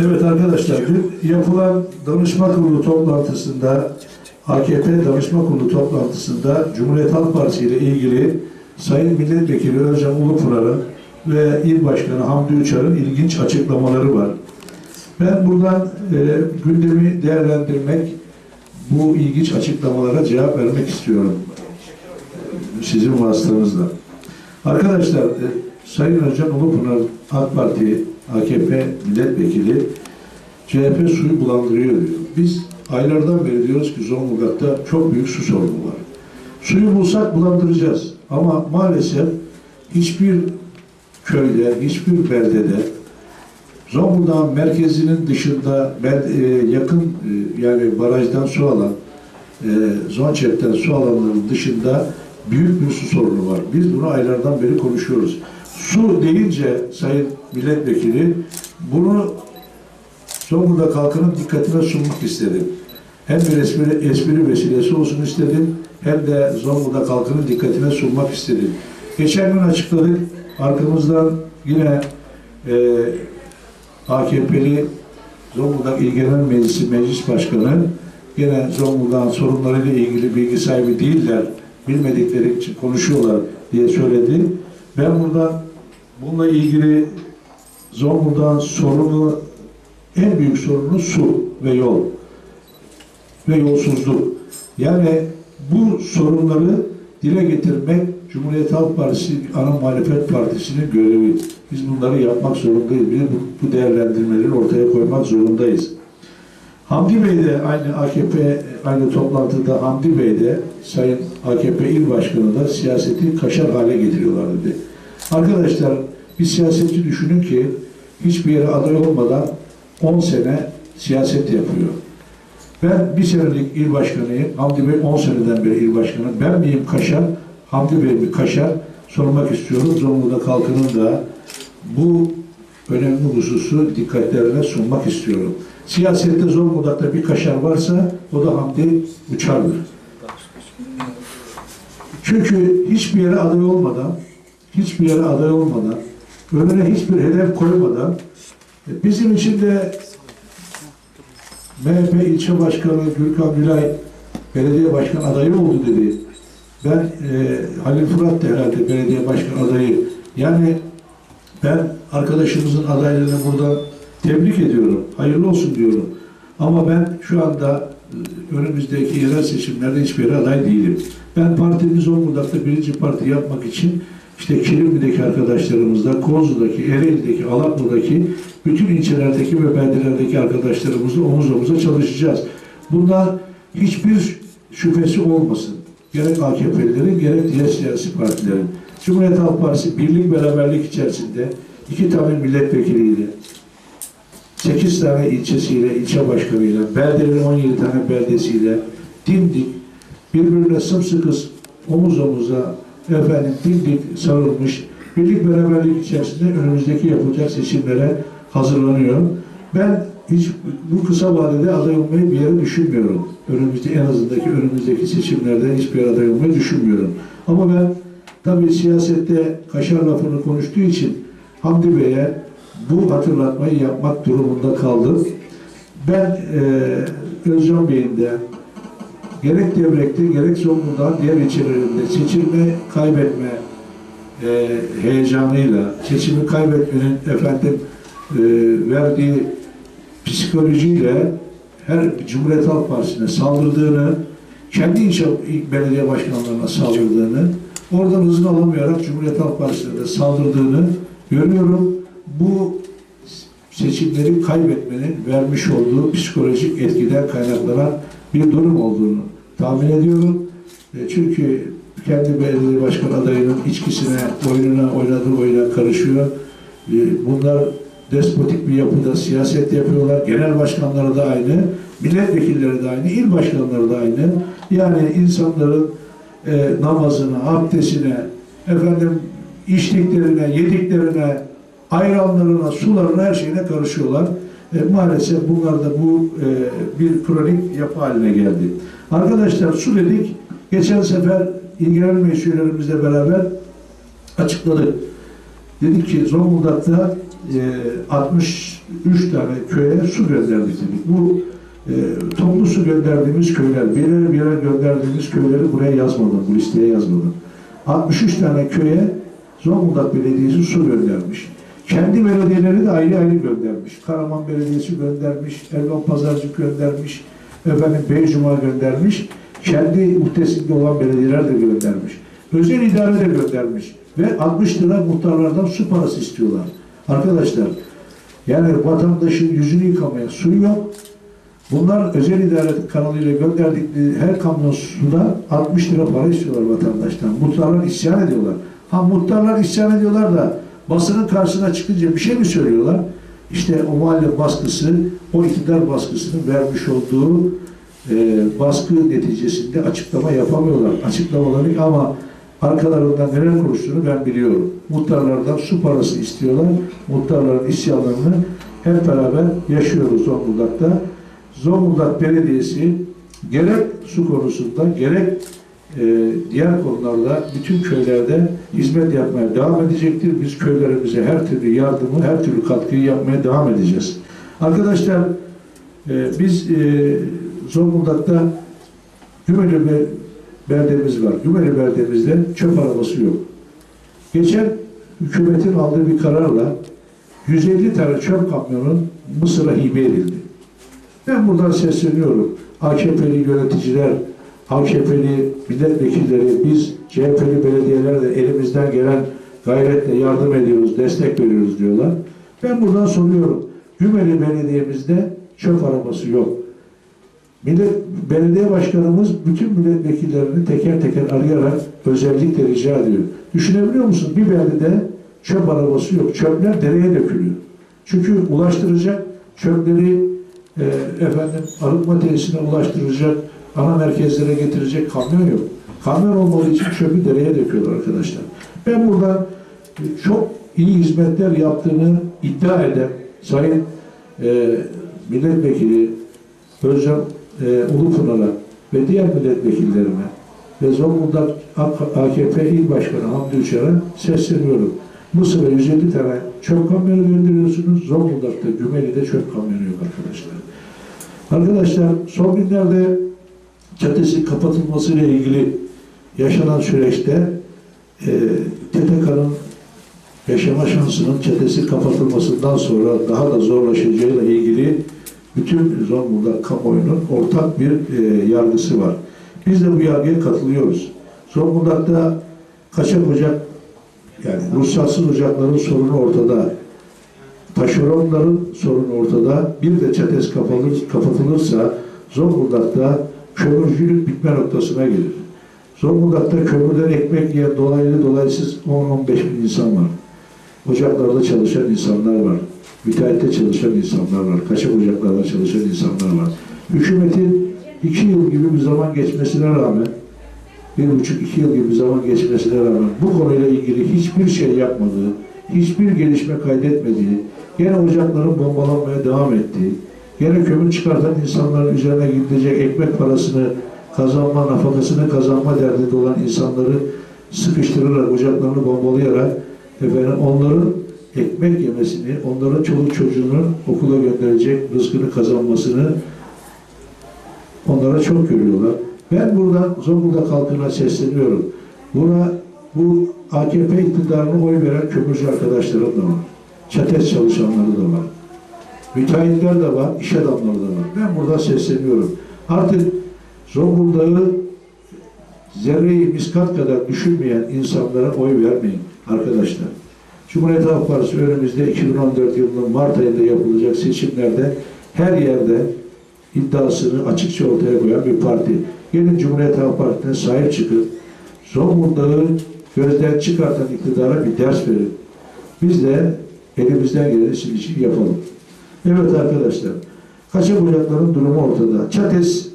Evet arkadaşlar, yapılan danışma kurulu toplantısında, AKP danışma kurulu toplantısında Cumhuriyet Halk Partisi ile ilgili Sayın Milletvekili Özcan Ulupınar'ın ve İl Başkanı Hamdi Uçar'ın ilginç açıklamaları var. Ben buradan e, gündemi değerlendirmek, bu ilginç açıklamalara cevap vermek istiyorum. Sizin vasıtanızla. Arkadaşlar, e, Sayın Özcan Ulupınar AK Parti AKP milletvekili CHP suyu bulandırıyor diyor. Biz aylardan beri diyoruz ki Zonguldak'ta çok büyük su sorunu var. Suyu bulsak bulandıracağız. Ama maalesef hiçbir köyde, hiçbir beldede Zonguldak'ın merkezinin dışında e, yakın e, yani barajdan su alan e, Zonçep'ten su alanların dışında büyük bir su sorunu var. Biz bunu aylardan beri konuşuyoruz. Su deyince Sayın Milletvekili bunu Zonguldak halkının dikkatine sunmak istedim. Hem bir espri, espri vesilesi olsun istedim hem de Zonguldak halkının dikkatine sunmak istedim. Geçen gün açıkladık. Arkamızdan yine e, AKP'li Zonguldak İl Genel Meclisi Meclis Başkanı yine Zonguldak'ın sorunlarıyla ilgili bilgi sahibi değiller, bilmedikleri için konuşuyorlar diye söyledi. Ben buradan bununla ilgili Zonguldak'ın sorunu, en büyük sorunu su ve yol ve yolsuzluk. Yani bu sorunları dile getirmek Cumhuriyet Halk Partisi ana muhalefet partisinin görevi. Biz bunları yapmak zorundayız. Biz bu, değerlendirmeleri ortaya koymak zorundayız. Hamdi Bey de aynı AKP aynı toplantıda Hamdi Bey de Sayın AKP İl Başkanı da siyaseti kaşar hale getiriyorlar dedi. Arkadaşlar bir siyasetçi düşünün ki hiçbir yere aday olmadan 10 sene siyaset yapıyor. Ben bir senelik il başkanıyım. Hamdi Bey 10 seneden beri il başkanı. Ben miyim kaşar? Hamdi Bey mi kaşar? Sormak istiyorum. Zonguldak halkının da bu önemli hususu dikkatlerine sunmak istiyorum. Siyasette Zonguldak'ta bir kaşar varsa o da Hamdi Uçar'dır. Çünkü hiçbir yere aday olmadan, hiçbir yere aday olmadan, önüne hiçbir hedef koymadan e, bizim için de MHP ilçe başkanı Gürkan Gülay belediye başkan adayı oldu dedi. Ben e, Halil Fırat da herhalde belediye başkan adayı. Yani ben arkadaşımızın adaylığını burada tebrik ediyorum. Hayırlı olsun diyorum. Ama ben şu anda e, önümüzdeki yerel seçimlerde hiçbir aday değilim. Ben partimi Zonguldak'ta birinci parti yapmak için işte Kilimli'deki arkadaşlarımızla, Kozlu'daki, Ereğli'deki, Alaplı'daki, bütün ilçelerdeki ve beldelerdeki arkadaşlarımızla omuz omuza çalışacağız. Bundan hiçbir şüphesi olmasın. Gerek AKP'lilerin, gerek diğer siyasi partilerin. Cumhuriyet Halk Partisi birlik beraberlik içerisinde iki tane milletvekiliyle, 8 tane ilçesiyle, ilçe başkanıyla, beldelerin 17 tane beldesiyle dimdik, birbirine sımsıkı omuz omuza efendim dimdik sarılmış, birlik beraberlik içerisinde önümüzdeki yapılacak seçimlere hazırlanıyor. Ben hiç bu kısa vadede aday olmayı bir yere düşünmüyorum. Önümüzde en azındaki önümüzdeki seçimlerde hiçbir aday olmayı düşünmüyorum. Ama ben tabii siyasette kaşar lafını konuştuğu için Hamdi Bey'e bu hatırlatmayı yapmak durumunda kaldım. Ben e, Özcan Bey'in de gerek Devrek'te gerek Zonguldak'ın diğer ilçelerinde seçilme kaybetme e, heyecanıyla seçimi kaybetmenin efendim e, verdiği psikolojiyle her Cumhuriyet Halk Partisi'ne saldırdığını, kendi ilçe belediye başkanlarına saldırdığını, oradan hızını alamayarak Cumhuriyet Halk Partisi'ne saldırdığını görüyorum. Bu seçimleri kaybetmenin vermiş olduğu psikolojik etkiden kaynaklanan bir durum olduğunu tahmin ediyorum. E, Çünkü kendi belediye başkan adayının içkisine, oyununa, oynadığı oyuna karışıyor. E, Bunlar despotik bir yapıda siyaset yapıyorlar. Genel başkanları da aynı, milletvekilleri de aynı, il başkanları da aynı. Yani insanların e, namazına, abdestine, efendim içtiklerine, yediklerine, ayranlarına, sularına, her şeyine karışıyorlar. E, maalesef bunlar da bu e, bir kronik yapı haline geldi. Arkadaşlar su dedik, geçen sefer İl Genel Meclis üyelerimizle beraber açıkladık. Dedik ki Zonguldak'ta e, 63 tane köye su gönderdik dedik. Bu e, toplu su gönderdiğimiz köyler, birer birer gönderdiğimiz köyleri buraya yazmadım, bu listeye yazmadım. 63 tane köye Zonguldak Belediyesi su göndermiş. Kendi belediyeleri de ayrı ayrı göndermiş. Karaman Belediyesi göndermiş, Elvan Pazarcık göndermiş, efendim Beycuma göndermiş. Kendi muhtesinde olan belediyeler de göndermiş. Özel idare de göndermiş. Ve 60 lira muhtarlardan su parası istiyorlar. Arkadaşlar, yani vatandaşın yüzünü yıkamaya suyu yok. Bunlar özel idare kanalıyla gönderdikleri her kamyon suda 60 lira para istiyorlar vatandaştan. Muhtarlar isyan ediyorlar. Ha muhtarlar isyan ediyorlar da basının karşısına çıkınca bir şey mi söylüyorlar? İşte o mahalle baskısı, o iktidar baskısının vermiş olduğu e, baskı neticesinde açıklama yapamıyorlar. Açıklamaları ama arkalarında neler konuştuğunu ben biliyorum. Muhtarlardan su parası istiyorlar. Muhtarların isyanlarını hep beraber yaşıyoruz Zonguldak'ta. Zonguldak Belediyesi gerek su konusunda gerek diğer konularda bütün köylerde hizmet yapmaya devam edecektir. Biz köylerimize her türlü yardımı, her türlü katkıyı yapmaya devam edeceğiz. Arkadaşlar e, biz e, Zonguldak'ta Gümeli beldemiz var. Gümeli beldemizde çöp arabası yok. Geçen hükümetin aldığı bir kararla 150 tane çöp kamyonu Mısır'a hibe edildi. Ben buradan sesleniyorum. AKP'li yöneticiler, AKP'li milletvekilleri, biz CHP'li belediyeler de elimizden gelen gayretle yardım ediyoruz, destek veriyoruz diyorlar. Ben buradan soruyorum. Gümeli Belediye'mizde çöp arabası yok. Millet, belediye başkanımız bütün milletvekillerini teker teker arayarak özellikle rica ediyor. Düşünebiliyor musun? Bir beldede çöp arabası yok. Çöpler dereye dökülüyor. Çünkü ulaştıracak çöpleri e, efendim arıtma tesisine ulaştıracak, ana merkezlere getirecek kamyon yok. Kamyon olmadığı için çöpü dereye döküyorlar arkadaşlar. Ben buradan e, çok iyi hizmetler yaptığını iddia eden Sayın e, Milletvekili Özcan e, Ulupınar'a ve diğer milletvekillerime ve Zonguldak AKP İl Başkanı Hamdi Uçar'a sesleniyorum. Mısır'a 150 tane çöp kamyonu gönderiyorsunuz. Zonguldak'ta, Gümeli'de çöp kamyonu yok arkadaşlar. Arkadaşlar son günlerde çetesi kapatılması ile ilgili yaşanan süreçte e, TTK'nın yaşama şansının çetesi kapatılmasından sonra daha da zorlaşacağıyla ilgili bütün Zonguldak kamuoyunun ortak bir e, yargısı var. Biz de bu yargıya katılıyoruz. Zonguldak'ta kaçak ocak yani ruhsatsız ocakların sorunu ortada. Taşeronların sorunu ortada. Bir de çetes kapatılır, kapatılırsa Zonguldak'ta kömürcülük bitme noktasına gelir. Zonguldak'ta kömürden ekmek yiyen dolaylı dolaysız 10-15 bin insan var. Ocaklarda çalışan insanlar var. Müteahhitte çalışan insanlar var. Kaçak ocaklarda çalışan insanlar var. Hükümetin iki yıl gibi bir zaman geçmesine rağmen bir buçuk iki yıl gibi bir zaman geçmesine rağmen bu konuyla ilgili hiçbir şey yapmadığı, hiçbir gelişme kaydetmediği, gene ocakların bombalanmaya devam ettiği, gene kömür çıkartan insanların üzerine gidilecek ekmek parasını kazanma, nafakasını kazanma derdinde olan insanları sıkıştırarak, ocaklarını bombalayarak efendim onların ekmek yemesini, onların çoluk çocuğunu okula gönderecek rızkını kazanmasını onlara çok görüyorlar. Ben buradan Zonguldak halkına sesleniyorum. Buna bu AKP iktidarına oy veren kömürcü arkadaşlarım da var. Çetes çalışanları da var. Müteahhitler de var, iş adamları da var. Ben burada sesleniyorum. Artık Zonguldak'ı zerreyi miskat kadar düşünmeyen insanlara oy vermeyin arkadaşlar. Cumhuriyet Halk Partisi önümüzde 2014 yılının Mart ayında yapılacak seçimlerde her yerde iddiasını açıkça ortaya koyan bir parti. Gelin Cumhuriyet Halk Partisi'ne sahip çıkıp Zonguldak'ı gözden çıkartan iktidara bir ders verin. Biz de elimizden geleni sizin için yapalım. Evet arkadaşlar, kaçak ocakların durumu ortada. Çates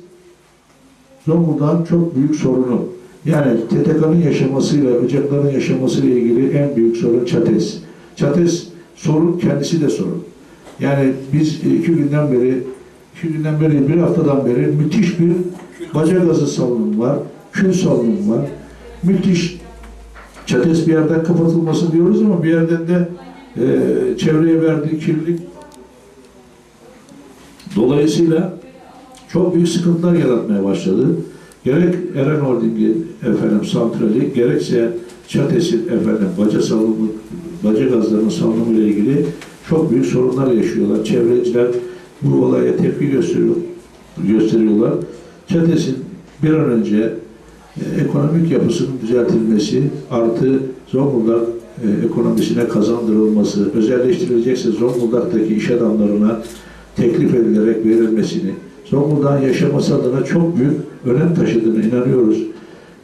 Zonguldak'ın çok büyük sorunu. Yani TTK'nın yaşamasıyla, ocakların yaşamasıyla ilgili en büyük sorun Çates. Çates sorun, kendisi de sorun. Yani biz iki günden beri, iki günden beri, bir haftadan beri müthiş bir baca gazı salınım var, kül salınım var. Müthiş Çates bir yerden kapatılması diyoruz ama bir yerden de e, çevreye verdiği kirlilik dolayısıyla çok büyük sıkıntılar yaratmaya başladı. Gerek Eren Holding'in efendim santrali, gerekse Çates'in efendim baca salımı, baca gazlarının salınımı ile ilgili çok büyük sorunlar yaşıyorlar. Çevreciler bu olaya tepki gösteriyor, gösteriyorlar. Çates'in bir an önce e, ekonomik yapısının düzeltilmesi artı Zonguldak e, ekonomisine kazandırılması, özelleştirilecekse Zonguldak'taki iş adamlarına teklif edilerek verilmesini, Zonguldak'ın yaşaması adına çok büyük önem taşıdığına inanıyoruz.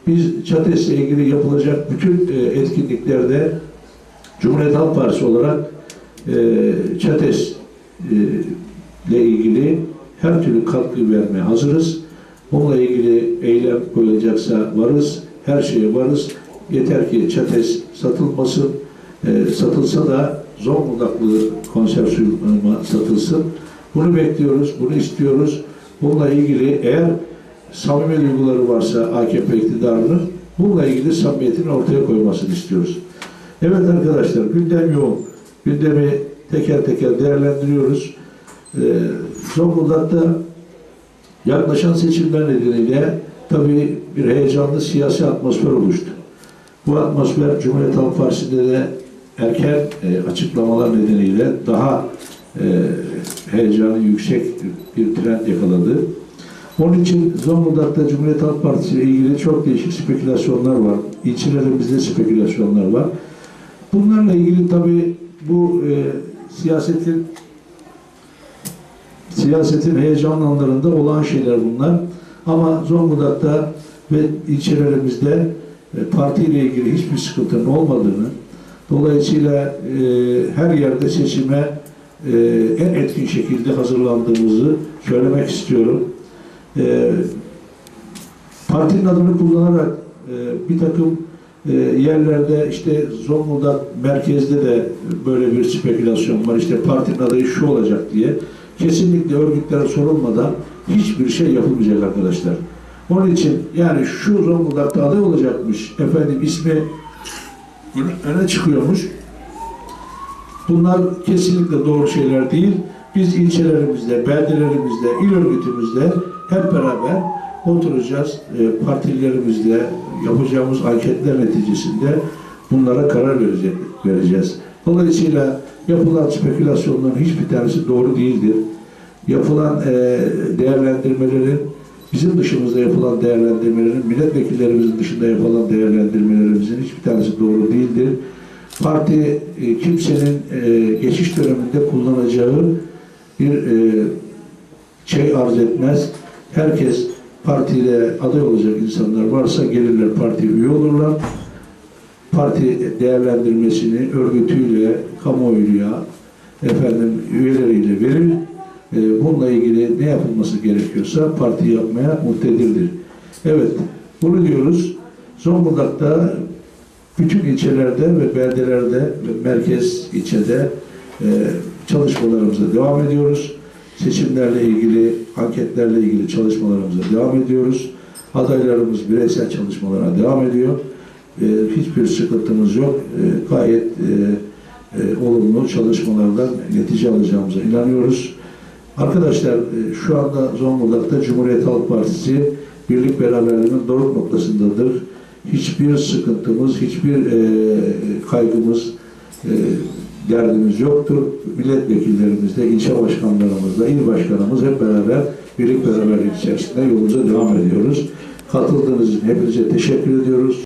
Biz Çates'le ilgili yapılacak bütün e, etkinliklerde Cumhuriyet Halk Partisi olarak e, Çates e, ile ilgili her türlü katkı vermeye hazırız. Bununla ilgili eylem koyulacaksa varız, her şeye varız. Yeter ki çates satılmasın, satılsa da Zonguldaklı konservasiyonuma satılsın. Bunu bekliyoruz, bunu istiyoruz. Bununla ilgili eğer samimi duyguları varsa AKP iktidarının bununla ilgili samimiyetini ortaya koymasını istiyoruz. Evet arkadaşlar gündem yoğun. Gündemi teker teker değerlendiriyoruz. Ee, Zonguldak'ta yaklaşan seçimler nedeniyle tabii bir heyecanlı siyasi atmosfer oluştu. Bu atmosfer Cumhuriyet Halk Partisi'nde de erken e, açıklamalar nedeniyle daha e, heyecanı yüksek bir trend yakaladı. Onun için Zonguldak'ta Cumhuriyet Halk Partisi ile ilgili çok değişik spekülasyonlar var. İlçelerimizde spekülasyonlar var. Bunlarla ilgili tabii bu e, siyasetin siyasetin heyecanlı anlarında olan şeyler bunlar. Ama Zonguldak'ta ve ilçelerimizde e, partiyle ilgili hiçbir sıkıntının olmadığını, dolayısıyla e, her yerde seçime e, en etkin şekilde hazırlandığımızı söylemek istiyorum. E, partinin adını kullanarak e, bir takım e, yerlerde işte Zonguldak merkezde de böyle bir spekülasyon var. İşte partinin adayı şu olacak diye. Kesinlikle örgütlere sorulmadan hiçbir şey yapılmayacak arkadaşlar. Onun için yani şu Zonguldak'ta aday olacakmış, efendim ismi öne çıkıyormuş. Bunlar kesinlikle doğru şeyler değil. Biz ilçelerimizde, beldelerimizde, il örgütümüzde hep beraber oturacağız. E, partilerimizle yapacağımız anketler neticesinde bunlara karar vereceğiz. Dolayısıyla yapılan spekülasyonların hiçbir tanesi doğru değildir. Yapılan e, değerlendirmelerin bizim dışımızda yapılan değerlendirmelerin, milletvekillerimizin dışında yapılan değerlendirmelerimizin hiçbir tanesi doğru değildir. Parti e, kimsenin e, geçiş döneminde kullanacağı bir e, şey arz etmez. Herkes partide aday olacak insanlar varsa gelirler partiye üye olurlar. Parti değerlendirmesini örgütüyle, kamuoyuyla, efendim üyeleriyle verir. E, bununla ilgili ne yapılması gerekiyorsa parti yapmaya muhtedirdir. Evet, bunu diyoruz. Zonguldak'ta bütün ilçelerde ve beldelerde ve merkez ilçede e, çalışmalarımıza devam ediyoruz. Seçimlerle ilgili, anketlerle ilgili çalışmalarımıza devam ediyoruz. Adaylarımız bireysel çalışmalara devam ediyor. E, hiçbir sıkıntımız yok. E, gayet e, e, olumlu çalışmalardan netice alacağımıza inanıyoruz. Arkadaşlar e, şu anda Zonguldak'ta Cumhuriyet Halk Partisi birlik beraberliğinin doruk noktasındadır. Hiçbir sıkıntımız, hiçbir e, kaygımız, e, derdimiz yoktur. Milletvekillerimizle, ilçe başkanlarımızla, il başkanımız hep beraber birlik beraberlik içerisinde yolumuza devam ediyoruz. Katıldığınız için hepinize teşekkür ediyoruz.